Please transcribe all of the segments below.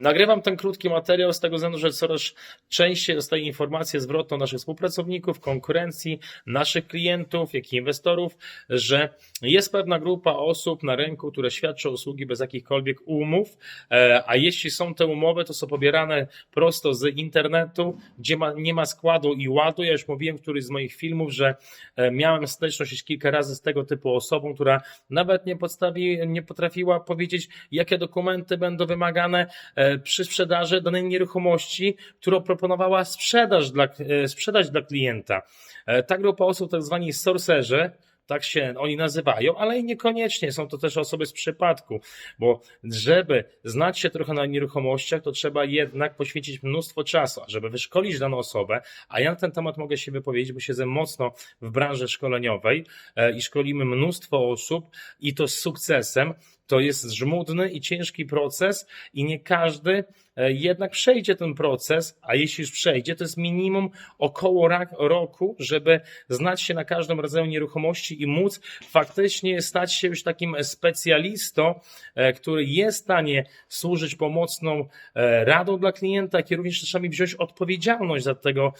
Nagrywam ten krótki materiał z tego względu, że coraz częściej dostaję informacje zwrotne od naszych współpracowników, konkurencji, naszych klientów, jak i inwestorów, że jest pewna grupa osób na rynku, które świadczą usługi bez jakichkolwiek umów, e, a jeśli są te umowy, to są pobierane prosto z internetu, gdzie ma, nie ma składu i ładu. Ja już mówiłem w którymś z moich filmów, że e, miałem styczność już kilka razy z tego typu osobą, która nawet nie, podstawi, nie potrafiła powiedzieć, jakie dokumenty będą wymagane e, przy sprzedaży danej nieruchomości, którą proponowała sprzedaż dla, e, sprzedać dla klienta. E, Ta grupa osób, tak zwani sorcerzy, tak się oni nazywają, ale i niekoniecznie są to też osoby z przypadku, bo żeby znać się trochę na nieruchomościach, to trzeba jednak poświęcić mnóstwo czasu, żeby wyszkolić daną osobę, a ja na ten temat mogę się wypowiedzieć, bo siedzę mocno w branży szkoleniowej e, i szkolimy mnóstwo osób i to z sukcesem. To jest żmudny i ciężki proces i nie każdy e, jednak przejdzie ten proces, a jeśli już przejdzie, to jest minimum około roku, żeby znać się na każdym rodzaju nieruchomości i móc faktycznie stać się już takim specjalistą, e, który jest w stanie służyć pomocną e, radą dla klienta, jak i również czasami wziąć odpowiedzialność za tego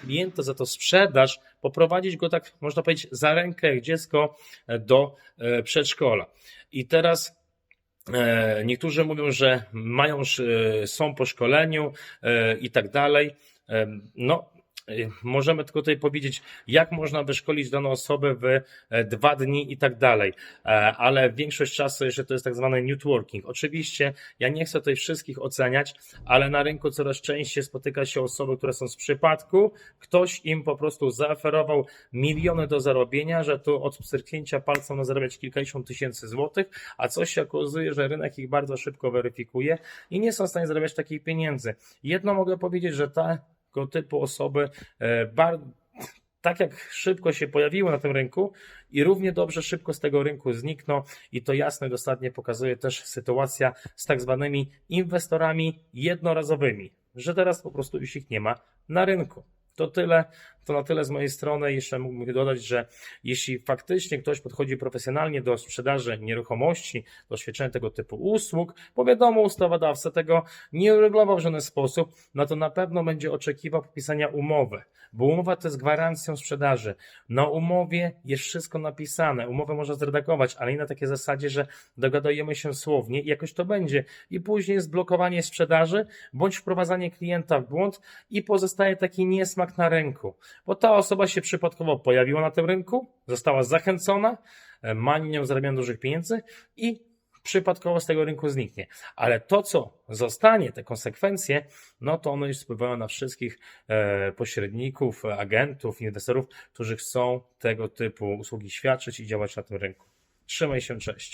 klienta, za to sprzedaż, poprowadzić go tak, można powiedzieć, za rękę jak dziecko e, do e, przedszkola. I teraz E, Niektórzy mówią, że mają, są po szkoleniu i tak dalej. No, możemy tylko tutaj powiedzieć, jak można wyszkolić daną osobę w e, dwa dni i tak dalej. E, Ale większość czasu jeszcze to jest tak zwany networking. Oczywiście ja nie chcę tutaj wszystkich oceniać, ale na rynku coraz częściej spotyka się osoby, które są z przypadku. Ktoś im po prostu zaoferował miliony do zarobienia, że tu od pstryknięcia palcem można zarabiać kilkadziesiąt tysięcy złotych, a coś się okazuje, że rynek ich bardzo szybko weryfikuje i nie są w stanie zarabiać takich pieniędzy. Jedno mogę powiedzieć, że tego typu osoby e, tak jak szybko się pojawiły na tym rynku i równie dobrze szybko z tego rynku znikną i to jasno i dosadnie pokazuje też sytuacja z tak zwanymi inwestorami jednorazowymi, że teraz po prostu już ich nie ma na rynku. To tyle, to na tyle z mojej strony. Jeszcze mógłbym dodać, że jeśli faktycznie ktoś podchodzi profesjonalnie do sprzedaży nieruchomości, do świadczenia tego typu usług, bo wiadomo, ustawodawca tego nie uregulował w żaden sposób, no to na pewno będzie oczekiwał podpisania umowy, bo umowa to jest gwarancją sprzedaży. Na umowie jest wszystko napisane, umowę można zredagować, ale nie na takiej zasadzie, że dogadujemy się słownie i jakoś to będzie. I później jest blokowanie sprzedaży, bądź wprowadzanie klienta w błąd i pozostaje taki niesmak na rynku, bo ta osoba się przypadkowo pojawiła na tym rynku, została zachęcona, e, ma nią zarabianie dużych pieniędzy i przypadkowo z tego rynku zniknie. Ale to, co zostanie, te konsekwencje, no to one już wpływają na wszystkich e, pośredników, agentów, inwestorów, którzy chcą tego typu usługi świadczyć i działać na tym rynku. Trzymaj się, cześć.